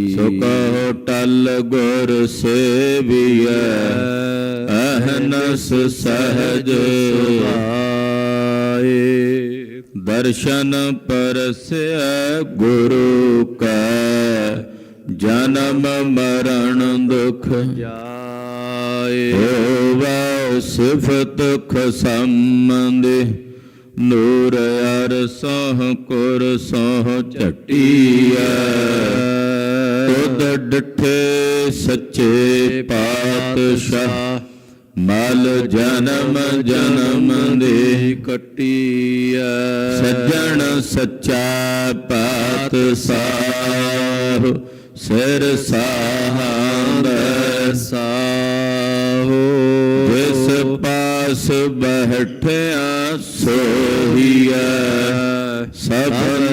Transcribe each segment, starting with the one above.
ਸੁਖ ਟਲ ਗੁਰ ਸੇਵੀਐ, ਅਹਨਸ ਸਹਜ ਸੁਭਾਏ। ਦਰਸ਼ਨ ਪਰਸੈ ਗੁਰੂ ਕੈ, ਜਨਮ ਮਰਨ ਦੁਖ ਜਾਏ। ਹੋਵੈ ਸਿਫਤ ਖਸਮੰਦੇ ਨੂਰ ਅਰ ਸਹ ਕੁਰ ਸਹ ਝਟੀਐ ਪਾਤਸ਼ਾਹ ਮਲ ਜਨਮ ਜਨਮ ਦੇ ਕਟੀਐ। ਸੱਜਣ ਸੱਚਾ ਪਾਤਸ਼ਾਹ, ਸਿਰ ਸਾਹੰਦ ਸਾਹੋ। ਜਿਸ ਪਾਸ ਬਹਿਠਿਆ ਸੋਹੀਐ, ਸਭਨਾ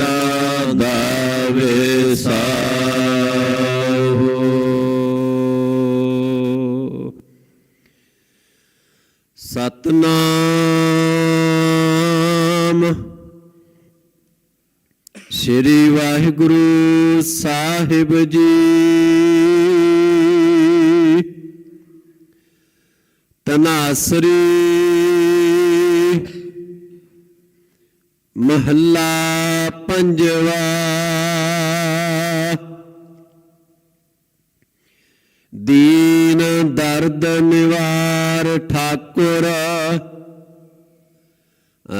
ਸਤਨਾਮ। ਸ੍ਰੀ ਵਾਹਿਗੁਰੂ ਸਾਹਿਬ ਜੀ। ਤਨਾਸਰੀ ਮਹੱਲਾ ਪੰਜਵਾ। ਦੀਨ ਦਰਦ ਨਿਵਾ ਠਾਕੁਰ।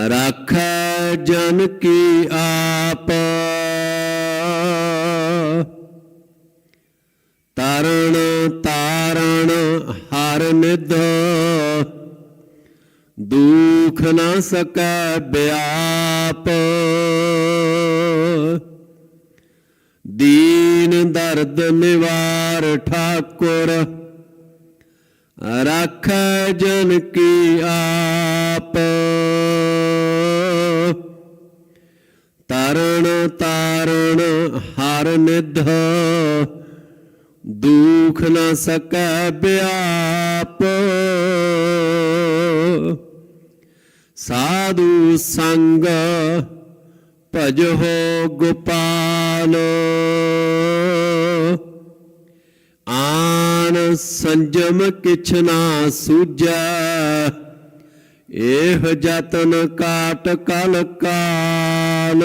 ਰਾਖੈ ਜਨ ਕੀ ਆਪ। ਤਰਣ ਤਾਰਣ ਹਰ ਨਿਧ। ਦੁਖ ਨਾ ਸਕੈ ਬਿਆਪ। ਦੀਨ ਦਰਦ ਨਿਵਾਰ ਠਾਕੁਰ। ਰਾਖੈ ਜਨ ਕੀ ਆਪ। ਤਰਣ ਤਾਰਣ ਹਰ ਨਿਧ, ਦੁਖ ਨਾ ਸਕੈ ਬਿਆਪ। ਸਾਧੂ ਸੰਗ ਭਜੋ ਗੋਪਾਲ। ਸੰਜਮ ਕਿਛ ਨਾ ਸੂਝੈ। ਇਹ ਜਤਨ ਕਾਟ ਕਲ ਕਾਲ।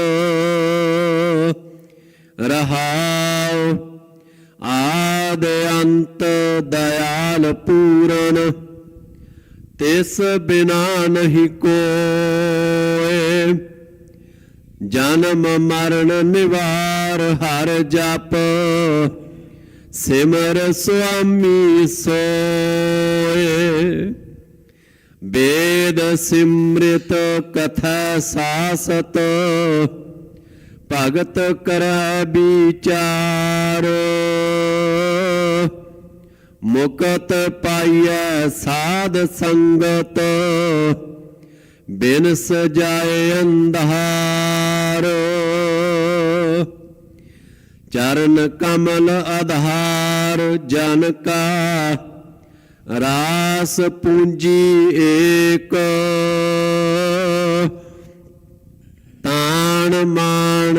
ਰਹਾਉ ਆਦ ਅੰਤ ਦਇਆਲ ਪੂਰਨ, ਤਿਸ ਬਿਨਾ ਨਹੀਂ ਕੋਏ। ਜਨਮ ਮਰਨ ਨਿਵਾਰ ਹਰ ਜਪ ਸਿਮਰ ਸੁਆਮੀ ਸੋਏ। ਵੇਦ ਸਿਮ੍ਰਿਤ ਕਥਾ ਸਾਸਤ। ਭਗਤ ਕਰੈ ਵਿਚਾਰ। ਮੁਕਤ ਪਾਈਐ ਸਾਧ ਸੰਗਤ। ਬਿਨ ਸਜਾਏ ਅੰਧਾਰ। ਚਰਨ ਕਮਲ ਆਧਾਰ ਜਨ ਕਾ, ਰਾਸ ਪੂੰਜੀ ਏਕ। ਤਾਣ ਮਾਣ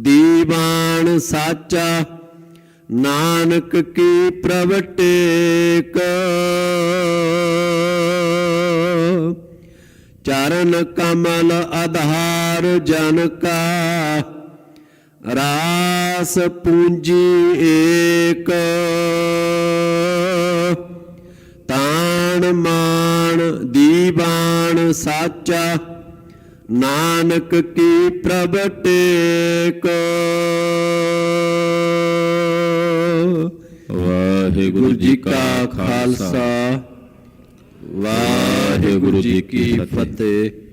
ਦੀਵਾਨ ਸਾਚਾ, ਨਾਨਕ ਕੀ ਪ੍ਰਵਟੇਕ। ਚਰਨ ਕਮਲ ਆਧਾਰ ਜਨ ਕਾ ਰਾਸ ਪੂੰਜੀ ਏਕ। ਤਾਣ ਮਾਣ ਦੀਵਾਨ ਸਾਚਾ ਨਾਨਕ ਕੀ ਪ੍ਰਭਟੇਕ ਵਾਹਿਗੁਰੂ ਜੀ ਕਾ ਖਾਲਸਾ। ਵਾਹਿਗੁਰੂ ਜੀ ਕੀ ਫਤਿਹ।